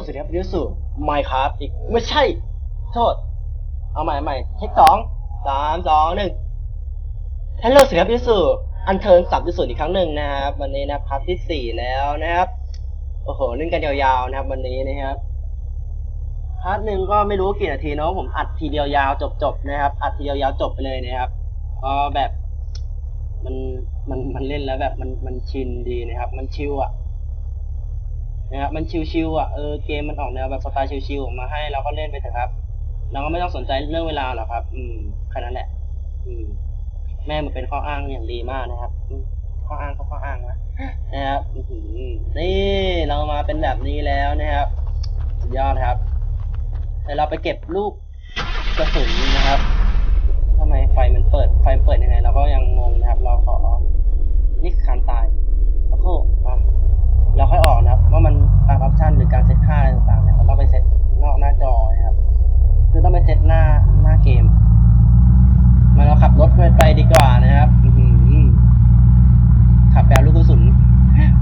สวัสดีครับยูสุไมค์ครับอีกไม่ใช่ โทษ เอาใหม่ใหม่เทคสองสามสองหนึ่งฮัลโหลสวัสดีครับยูสุอันเทิร์นสับยูสุอีกครั้งหนึ่งนะครับวันนี้นะพาร์ทที่สี่แล้วนะครับโอ้โหเล่นกันยาวๆนะครับ วันนี้นะครับพาร์ทหนึ่งก็ไม่รู้กี่นาทีเนาะผมอัดทีเดียวยาวจบๆนะครับ อัดทีเดียวยาวจบไปเลยนะครับเพราะแบบมันมันมันเล่นแล้วแบบมันมันชินดีนะครับ มันชิลอะ นะครับมันชิลๆอะเออเกมมันออกแนวแบบสไตล์ชิลๆออกมาให้เราก็เล่นไปเถอะครับเราก็ไม่ต้องสนใจเรื่องเวลาหรอกครับ อืมแค่นั้นแหละ อืม แม่มันเป็นข้ออ้างอย่างดีมากนะครับข้ออ้างก็ข้ออ้างนะนะครับอื้อหือนี่เรามาเป็นแบบนี้แล้วนะครับสุดยอดครับเดี๋ยวเราไปเก็บลูกกระสุนนะครับทำไมไฟมันเปิด ไฟมันเปิดยังไงเราก็ยังงงนะครับ เราขอนี่คือการตายสักครู่อะ เราค่อยออกนะครับ ว่ามันตามออปชันหรือการเซตค่าอะไรต่างๆเนี่ยเราต้องไปเซตนอกหน้าจอนะครับ คือต้องไปเซตหน้าหน้าเกม มาเราขับรถไปดีกว่านะครับอืขับไปเอาลูกกระสุน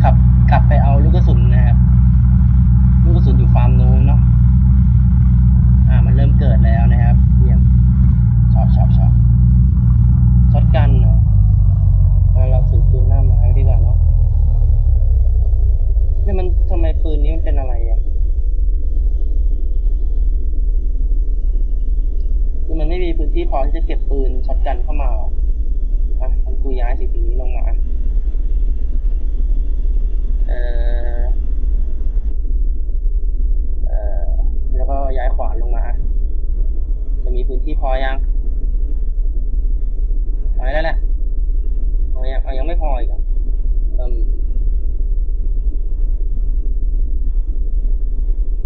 ขับขับไปเอาลูกกระสุนนะครับ ลูกกระสุนอยู่ฟาร์มนู้นเนาะอ่า มันเริ่มเกิดแล้วนะครับเยี่ยมชอบชอบชอบช็อตกันเหรอเอาเราถือปืนหน้าไม้ไว้ดีกว่าเนาะเนี่ยมันทำไมปืนนี้มันเป็นอะไรอะ คือมันไม่มีพื้น ที่พอที่จะเก็บปืนช็อตกันเข้ามาอะมันกูย้ายสิ่งนี้ลงมาเอ่อเอ่อแล้วก็ย้ายขวานลงมาจะมีพื้นที่พอยังพอแล้วแหละพอยังเอายังไม่พออีกเออ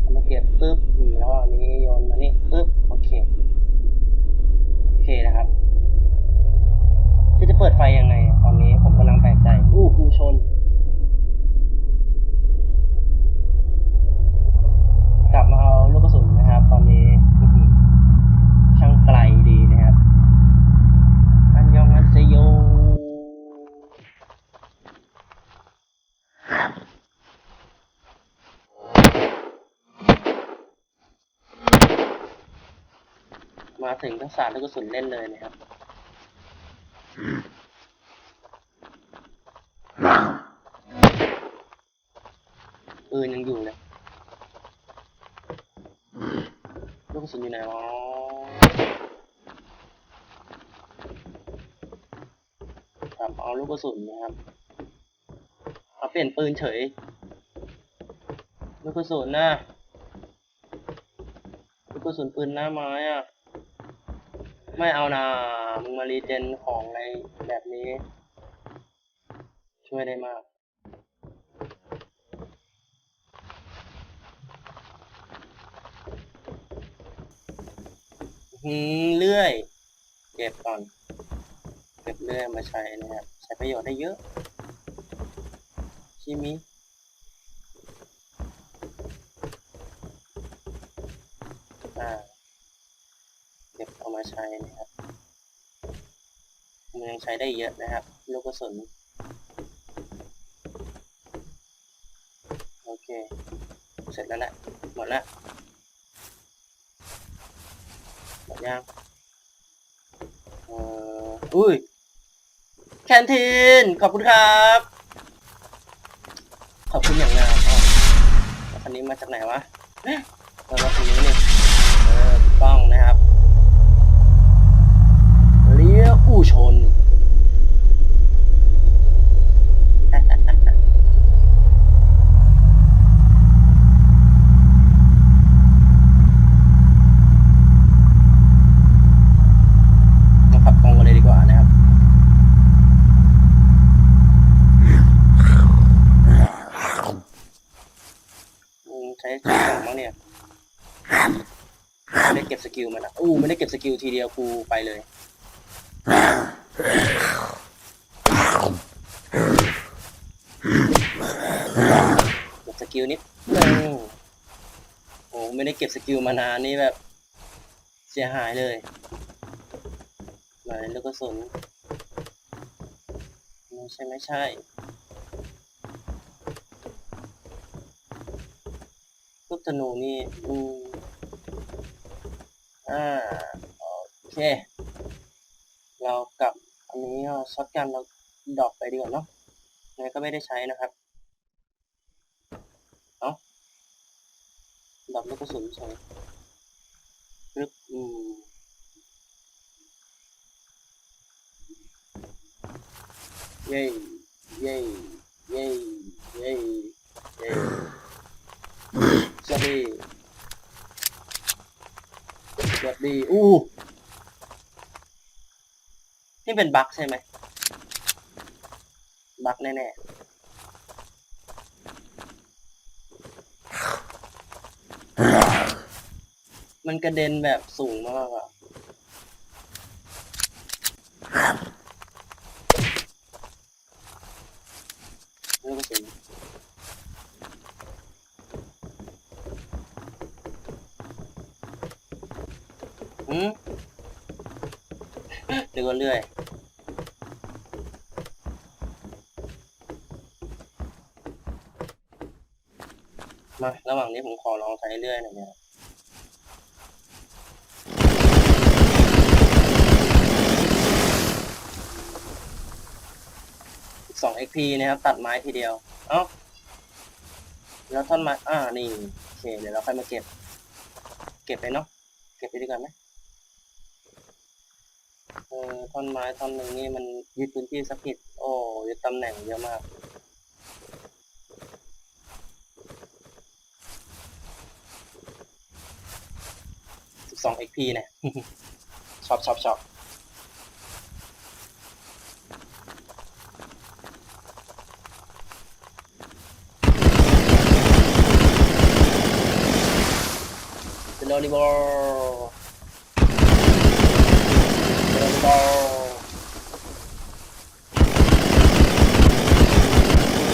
มามาเก็บปึ๊บแล้วอันนี้โยนมานี่ปึ๊บโอเค เคนะครับ คือจะเปิดไฟยังไงอะตอนนี้ผมกำลังแปลกใจ อู้กูชน กลับมาเอาลูกกระสุนนะครับตอน มาถึงก็สาดลูกกระสุนเล่นเลยนะครับปืนยังอยู่เลยลูกกระสุนอยู่ไหนอ๋อกลับมาเอาลูกกระสุนนะครับเอาเปลี่ยนปืนเฉยลูกกระสุนนะลูกกระสุนปืนหน้าไม้อะ ไม่เอานามึงมารีเจนของอะไรแบบนี้ ช่วยได้มาก หืมเลื่อย เก็บก่อน เก็บเลื่อยมาใช้นะครับ ใช้ประโยชน์ได้เยอะชิมิ อ่า เก็บเอามาใช้นะครับมันยังใช้ได้เยอะนะครับ ลูกกระสุนโอเค เสร็จแล้วแหละหมดแล้วหมดยังเอ่ออุ้ยแคนทีนขอบคุณครับ ขอบคุณอย่างงามอ๋อคันนี้มาจากไหนวะเอ๊ะแล้วรถคันนี้นี่เออถูกต้องนะครับ เลี้ยวอู่ชน มาขับตรงกันเลยดีกว่านะครับ อืมใช้สกิลบ้างเนี่ยไม่ได้เก็บสกิลมันอะอู้ไม่ได้เสกิลทีเดียวกูไปเลย เก็บสกิลนิดนึงโอ้ไม่ได้เก็บสกิลมานานนี่แบบ เสียหายเลยไหนลูกกระสุนไม่ใช่ไม่ใช่ลูกธนูนี่อืมอ่า เค เรากับอันนี้ช็อตกันเราดรอปไปดีกว่าเนาะยังไงก็ไม่ได้ใช้นะครับเอ้าดรอปลูกกระสุนใช่ปึ๊บอืมเย้เย้เย้เย้เย้สวัสดีสวัสดีอู้ นี่เป็นบั๊กใช่ไหมบั๊กแน่ๆ มันกระเด็นแบบสูงมากอะลูกกระสุนอืมนึกว่าเรื่อย มาระหว่างนี้ผมขอลองใช้เรื่อยหน่อยนะครับอีกสอง XP นะครับ ตัดไม้ทีเดียว เอ้า แล้วท่อนไม้อ่า นี่ โอเค เดี๋ยวเราค่อยมาเก็บ เก็บไปเนาะ เก็บไปดีกว่าไหมเออท่อนไม้ท่อนหนึ่งนี่มันยึดพื้นที่สักผิด โอ้ยึดตำแหน่งเยอะมาก สองเอ็กพีเนี่ยชอบชอบชอบเดลิเวอรี่บอลเดลิเวอรี่บอล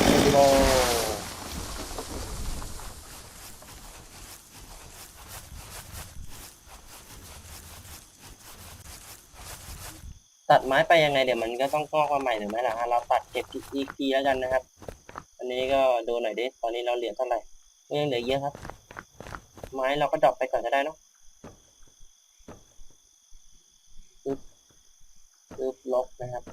เดลิเวอรี่บอล ตัด ไม้ไปยังไงเดี๋ยวมันก็ต้องงอกมาใหม่หรือไม่ล่ะฮะเราตัดเก็บอีกทีแล้วกันนะครับ อันนี้ก็ดูหน่อยดิตอนนี้เราเหลือเท่าไหร่ยังเหลือเยอะครับ ไม้เราก็ดรอปไปก่อนก็ได้เนาะปึ๊บปึ๊บลบนะครับ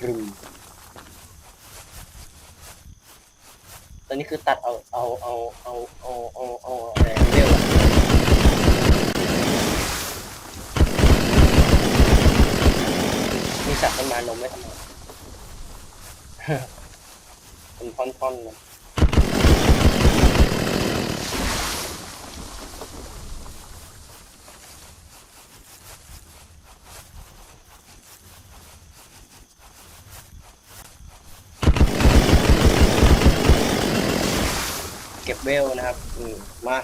กรึม อนนี้คือตัดเอาเอาเอาเอาเอาเอาเอาอะไรเร็วอะมีสัตว์ต้นมานมไม่ทำไมเป็นท่อนๆเลย เก็บเวลนะครับอืมมา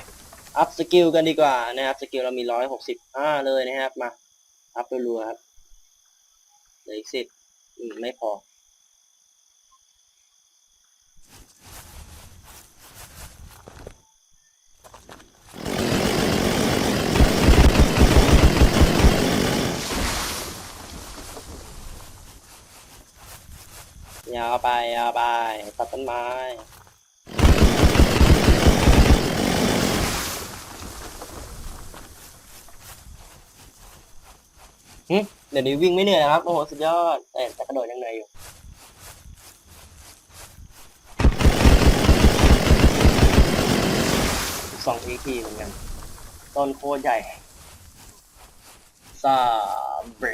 อัพสกิลกันดีกว่านะครับสกิลเรามีร้อยหกสิบห้าเลยนะครับมาอัพรัวๆครับเหลืออีกสิบอืมไม่พอยาวไปยาวไปตัดต้นไม้ หึเดี๋ยวนี้วิ่งไม่เหนื่อยนะครับ โอ้โห สุดยอด แต่แต่กระโดดยังเหนื่อยอยู่ สองทีทีเหมือนกัน ต้นโคตรใหญ่ซาแบร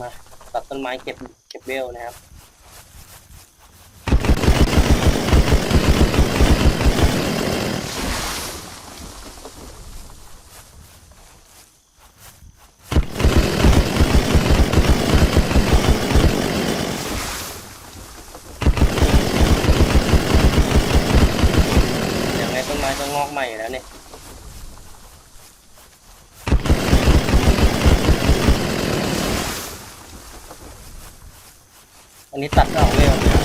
มาตัดต้นไม้เก็บเก็บเบลนะครับ ยังไงต้นไม้ก็งอกใหม่อยู่แล้วเนี่ย อันนี้ตัดก็เอาเร็วนะครับ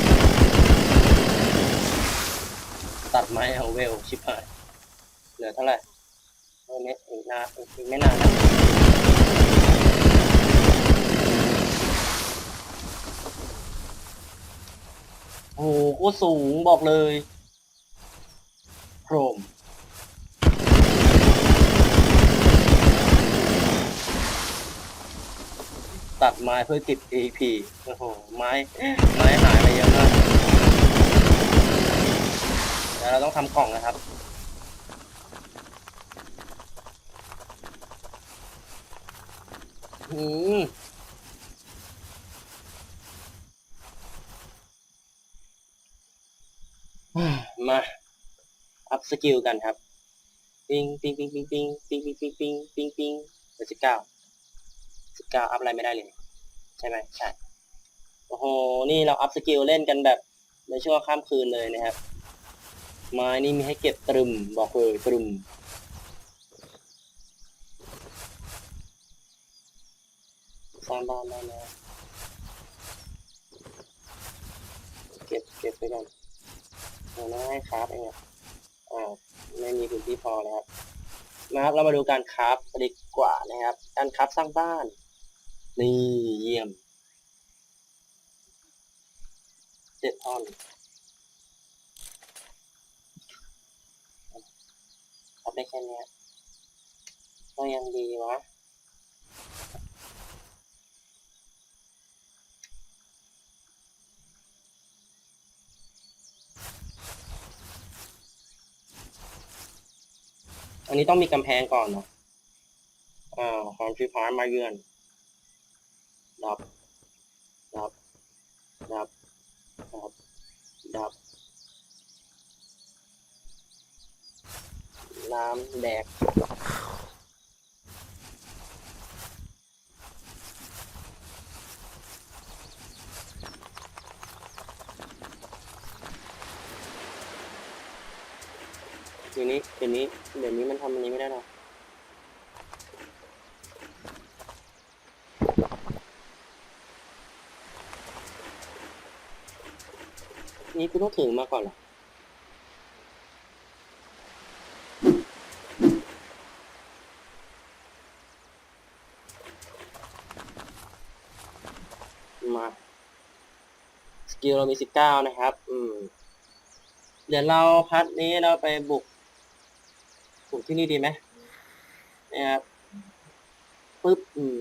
ตัดไม้เอาเวลชิบหายเหลือเท่าไหร่ เออไม่อีกนานอีกไม่นานนะโอ้โหโคตรสูงบอกเลยโครมตัดไม้เพื่อเก็บ AP โอ้โห ไม้ ไม้หายไปเยอะมากเดี๋ยวเราต้องทำกล่องนะครับ อืมมา อัพสกิลกันครับ ปิงปิงปิงปิงปิงปิงปิงปิงปิงปิงปิงเดี๋ยวสิบเก้าสิบเก้าอัพอะไรไม่ได้เลย ใช่ไหมใช่ โอ้โห นี่เราอัพสกิลเล่นกันแบบในช่วงข้ามคืนเลยนะครับ ไม้นี่มีให้เก็บตรึมบอกเลยตรึม สร้างบ้านได้แล้เก็บเก็บไปก่อนเอาน้าให้คราฟเองอะอ่าไม่มีพื้นที่พอแล้วครับนะครับเรามาดูการคราฟดีกว่านะครับ การคราฟสร้างบ้าน นี่เยี่ยมเจ็ดท่อนคราฟได้แค่เนี้ยก็ยังดีวะ อันนี้ต้องมีกำแพงก่อนเนาะอ่าความชีพายมาเยือนดับ ดับ ดับ ดับ ดับ น้ำแดก เดี๋ยวนี้เดี๋ยวนี้เดี๋ยวนี้มันทำอันนี้ไม่ได้หรอกนี่กูต้องถึงมาก่อนเหรอมาสกิลเรามีสิบเก้านะครับ อืม เดี๋ยวเราพัดนี้เราไปบุก บุกที่นี่ดีไหมนะครับปึ๊บอืม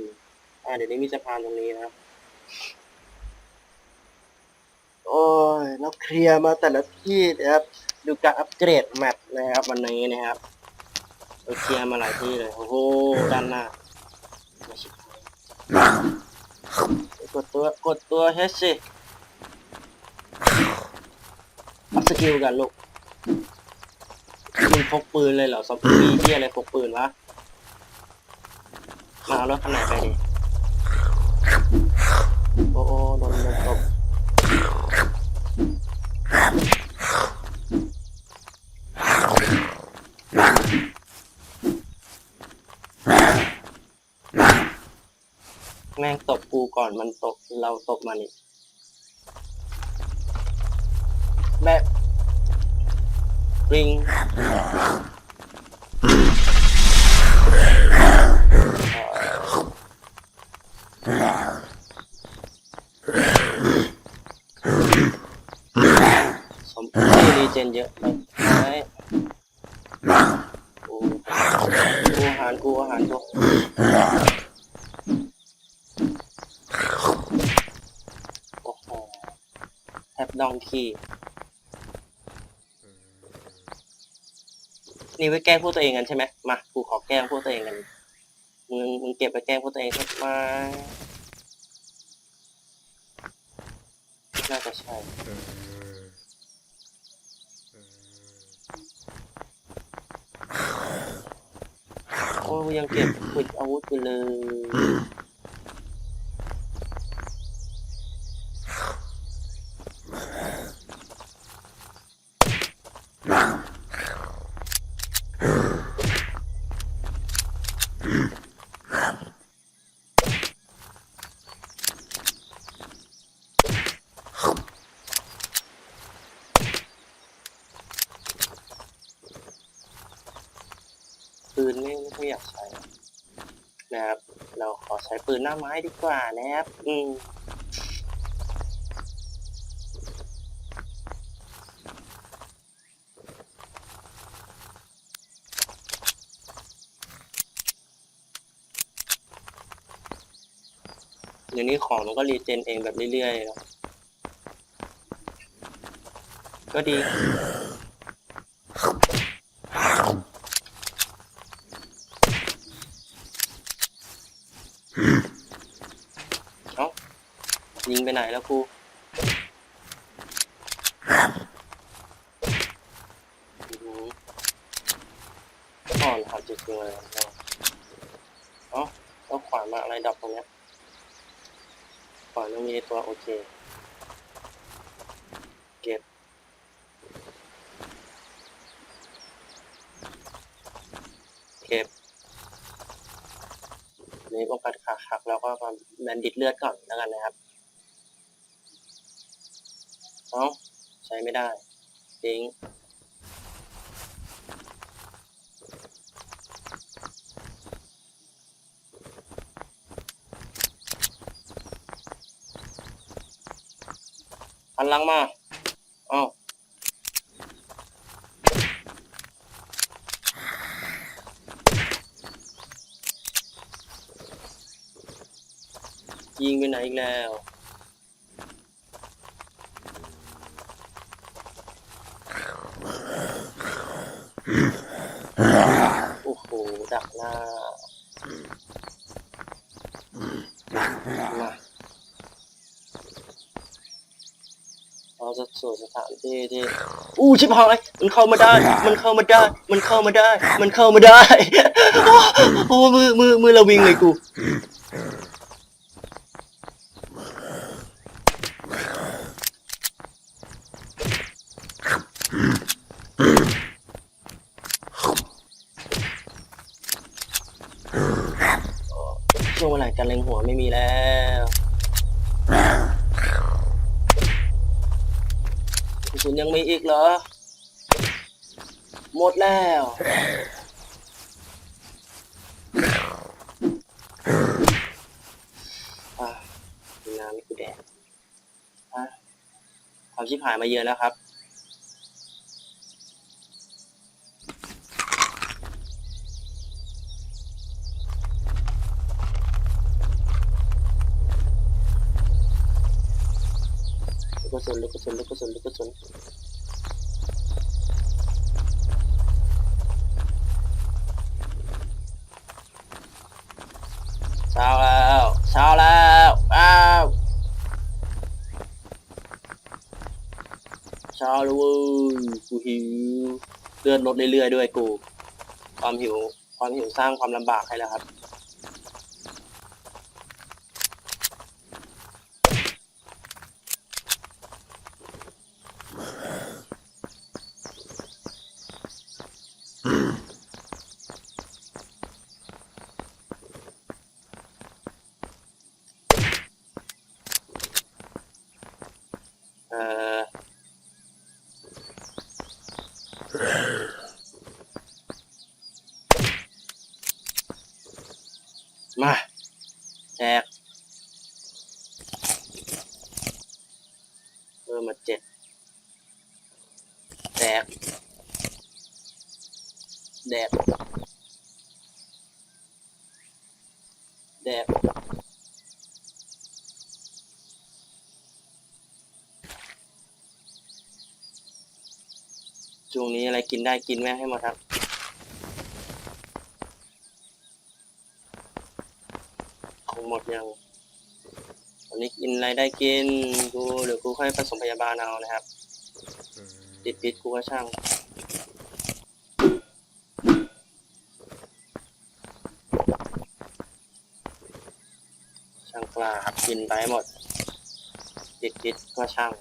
อ่าเดี๋ยวนี้มีสะพานตรงนี้นะครับ โอ้ยเราเคลียร์มาแต่ละที่นะครับ ดูการอัปเกรดแมปนะครับ วันนี้นะครับเราเคลียร์มาหลายที่เลย โอ้โหด้านหน้าไม่ใช่กดตัวกดตัวเฮชสิอัพสกิลกันลูกมึง พกปืนเลยเหรอซอมบี้ที่อะไรพกปืนวะมาเอารถคันไหนไปดิโอ้โอ้โดนโดนตบแม่งตบกูก่อนมันตบเราตบมันอีกแบบ ริงสมชื่อรีเจนเยอะไปไหมกูกูอาหารกูอาหารกูโอ้โหแทบดองคี นี่ไว้แกล้งพวกตัวเองกันใช่ไหมมากูขอแกล้งพวกตัวเองกันมึงมึงเก็บไปแกล้งพวกตัวเองสักมาน่าจะใช่โอ้ยังเก็บฝึกอาวุธอยู่เลย ปืนหน้าไม้ดีกว่านะครับ อืมเดี๋ยวนี้ของมันก็รีเจนเองแบบเรื่อยๆเนาะก็ดี เอ้า ยิงไปไห นแล้วครูอ่อนหอจริงเลยเอ้าเอาขวานมาอะไรดับตรงเนี้ยก่อนมีตัวโอเค เก็บเก็บนี่ป้องกันขาหักแล้วก็มาแบนดิตเลือดก่อนแล้วกันนะครับ เอ้าใช้ไม่ได้ทิ้งหันหลังมาเอ้ายิงไปไหนอีกแล้ว โอ้โห ดักหน้ามาเราจะสู่สถานที่ที่อู้ชิบหายมันเข้ามาได้ มันเข้ามาได้ มันเข้ามาได้ มันเข้ามาได้ โอ้มือมือมือระวิงเลยกู ช่วงเวลา การเล็งหัวไม่มีแล้วกระสุนยังมีอีกเหรอ หมดแล้วอะน้ำมีกูแดดอะความชิบหายมาเยอะแล้วครับ ลูกกระสุ นลูกกระสุนลูกกระสุนลูกกระสุนเช้าแล้วเช้าแล้วอ้าวเช้าแล้วเว้ยกูหิวเลือดลดเรื่อยๆด้วยกู ความหิว ความหิวสร้างความลำบากให้แล้วครับ เอ่อ มาแจกเพิ่มมาเจ็ดแดกแดกแดกช่วงนี้อะไรกินได้กินแม่ให้หมดครับ คงหมดยัง วันนี้กินอะ ไรได้กินกูเดี๋ยวกูค่อยผสมพยาบาลเอานะครับติดพิษกูก็ช่างช่างกล้าครับกินไปหมดติดพิษก็ช่าง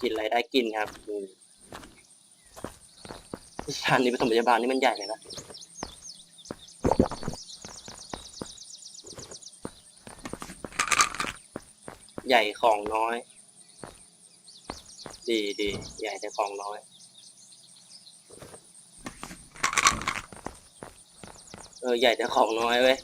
กินอะไรได้กินครับอืมสถานีปฐมพยาบาลนี่มันใหญ่เลยนะ ใหญ่ของน้อย ดีดีใหญ่แต่ของน้อย เออ ใหญ่แต่ของน้อยเว้ย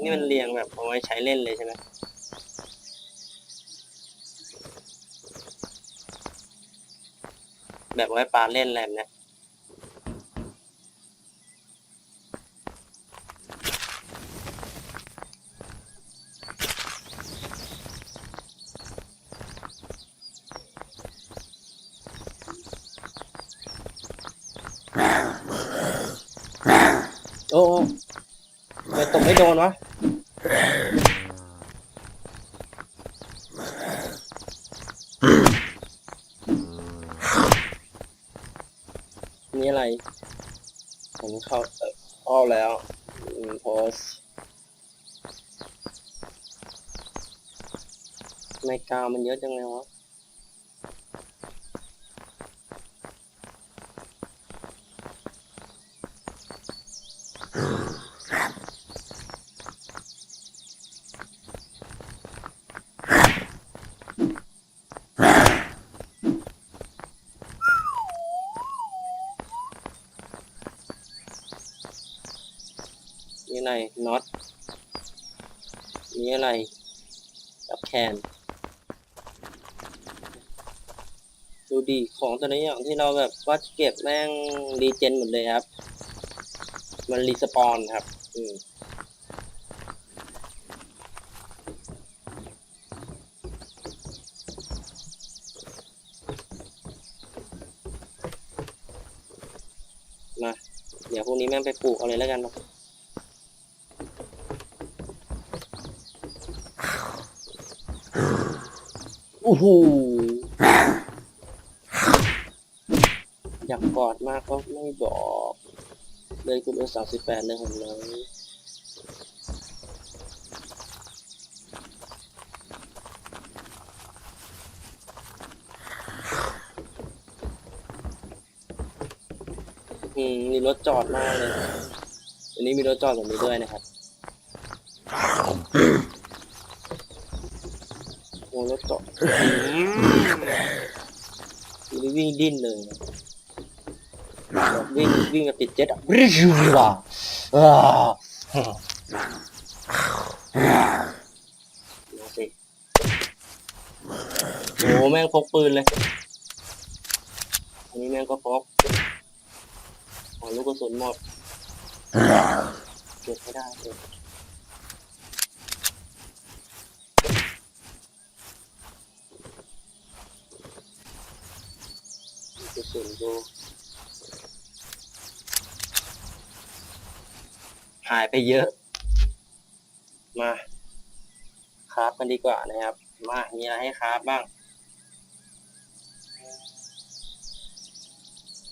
นี่มันเรียงแบบเอาไว้ใช้เล่นเลยใช่ไหม แบบไว้ปลาเล่นอะไรแบบเนี้ยโอ้โอ้ไมตกไม่โดนวะ นี่อะไร ผมเข้าเอ่อเข้าแล้วโพสไามันเยอะจังเลยวะนี่อะไรน็อตนี่อะไรกับแคน ดีของแต่ละอย่างที่เราแบบว่าเก็บแม่งรีเจนหมดเลยครับ มันรีสปอนครับ อืมมา เดี๋ยวพรุ่งนี้แม่งไปปลูกเอาเลยแล้วกันเนาะโอ้โห อยากกอดมากก็ไม่บอกเลยคุณเอสามสิบแปดเลยผมเลยอืมมีรถจอดมากเลยอันนี้มีรถจอดแบบนี้ด้วยนะครับโอ้รถจอดทีนี้วิ่งดิ้นเลยนะ วิ่งวิ่งกับติดเจ็ตอะวิ่งว่ะอ่าดูสิโอ้แม่งพกปืนเลย อันนี้แม่งก็พกของลูกกระสุนหมดเก็บไม่ได้เลยกระสุนดูายไปเยอะ มาคราฟกันดีกว่านะครับ มามีอะไรให้คราฟบ้าง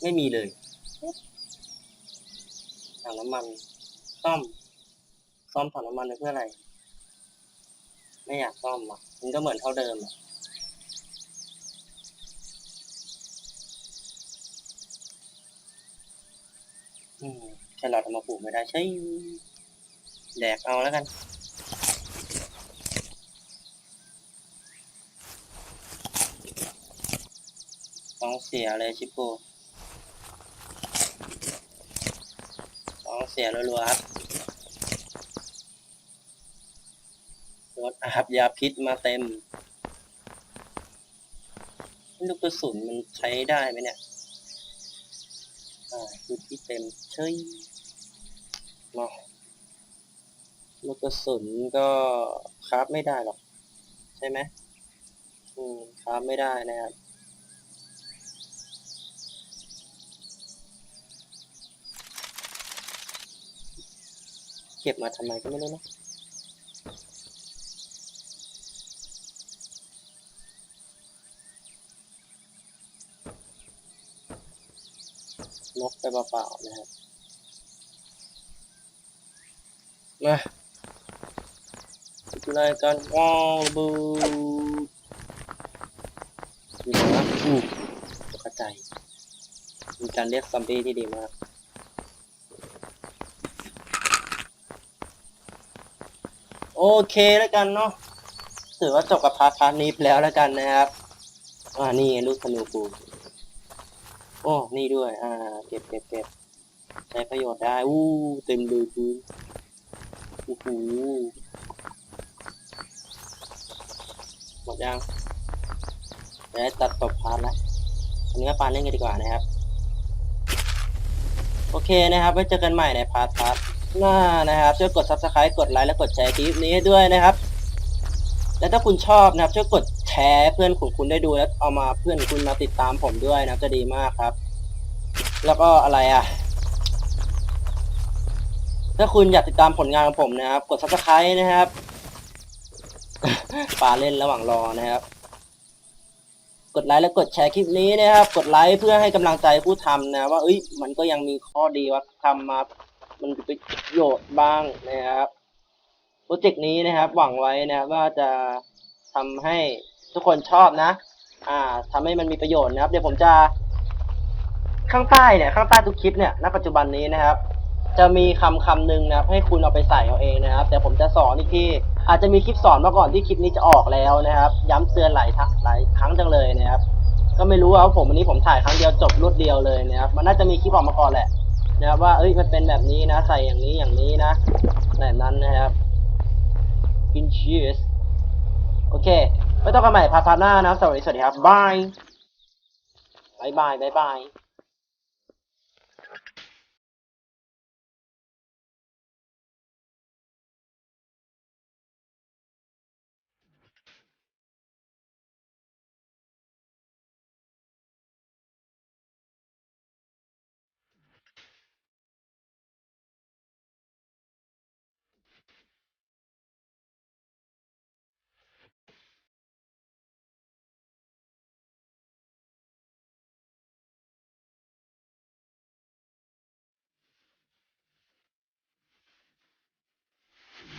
ไม่มีเลยถังน้ำมัน ซ่อม ซ่อมถังน้ำมันเพื่ออะไร ไม่อยากซ่อมอะ มันก็เหมือนเท่าเดิมอะอืม แครอทเอามาปลูกไม่ได้ใช่ แดกเอาแล้วกัน ต้องเสียเลยชิปโก้ต้องเสียรัวๆครับรถอาบยาพิษมาเต็ม ลูกกระสุนมันใช้ได้ไหมเนี่ยอ่าคือที่เต็มเชย มาลูกกระสุนก็คราฟไม่ได้หรอก ใช่ไหมอืมคราฟไม่ได้นะครับเก็บมาทำไมก็ไม่รู้นะนกไปเปล่าๆนะครับ มาดูรายการว้าวบูมีอะไรบ้างอู้ตกใจมีการเรียกซอมบี้ที่ดีมากโอเคแล้วกันเนาะถือว่าจบกับพาร์ทพาร์ทนี้ไปแล้วแล้วกันนะครับ อ่านี่ลูกธนูกูโอ้นี่ด้วย อ่า เก็บเก็บเก็บใช้ประโยชน์ได้ อู้ เต็มเลยกูโอ้โหหมดยังจะได้ตัดจบพาร์ทล้วอันนี้ก็ปานเล่นกันดีกว่านะครับ โอเคนะครับไว้เจอกันใหม่ในพาร์ทพาร์ทหน้านะครับช่วยกด subscribe กดไลค์และกดแชร์คลิปนี้ให้ด้วยนะครับ และถ้าคุณชอบนะครับช่วยกดแชร์เพื่อนของคุณได้ดูแล้วเอามาเพื่อนคุณมาติดตามผมด้วยนะจะดีมากครับ แล้วก็อะไรอะ ถ้าคุณอยากติดตามผลงานของผมนะครับ กด subscribe นะครับปาเล่นระหว่างรอนะครับ กดไลค์และกดแชร์คลิปนี้นะครับ กดไลค์เพื่อให้กำลังใจผู้ทำนะ ว่าเอ้ยมันก็ยังมีข้อดีว่าทำมา มันมีประโยชน์บ้างนะครับโปรเจกต์นี้นะครับ หวังไว้นะว่าจะทำให้ทุกคนชอบนะ อ่าทำให้มันมีประโยชน์นะครับ เดี๋ยวผมจะข้างใต้เนี่ย ข้างใต้ทุกคลิปเนี่ย ณ ปัจจุบันนี้นะครับ จะมีคำคำหนึ่งนะครับ ให้คุณเอาไปใส่เอาเองนะครับ แต่ผมจะสอนอีกทีอาจจะมีคลิปสอนมาก่อนที่คลิปนี้จะออกแล้วนะครับ ย้ำเตือนหลายทัหลายครั้งจังเลยนะครับ ก็ไม่รู้ว่าผมวันนี้ผมถ่ายครั้งเดียวจบรวดเดียวเลยนะครับ มันน่าจะมีคลิปออกมาก่อนแหละ นะครับ ว่าเอ้ยมันเป็นแบบนี้นะ ใส่อย่างนี้อย่างนี้นะแบบนั้นนะครับกินชีสโอเคไว้ต้องกันใหม่พาร์ทหน้านะสวัสดีสวัสดีครับบายบายบายบาย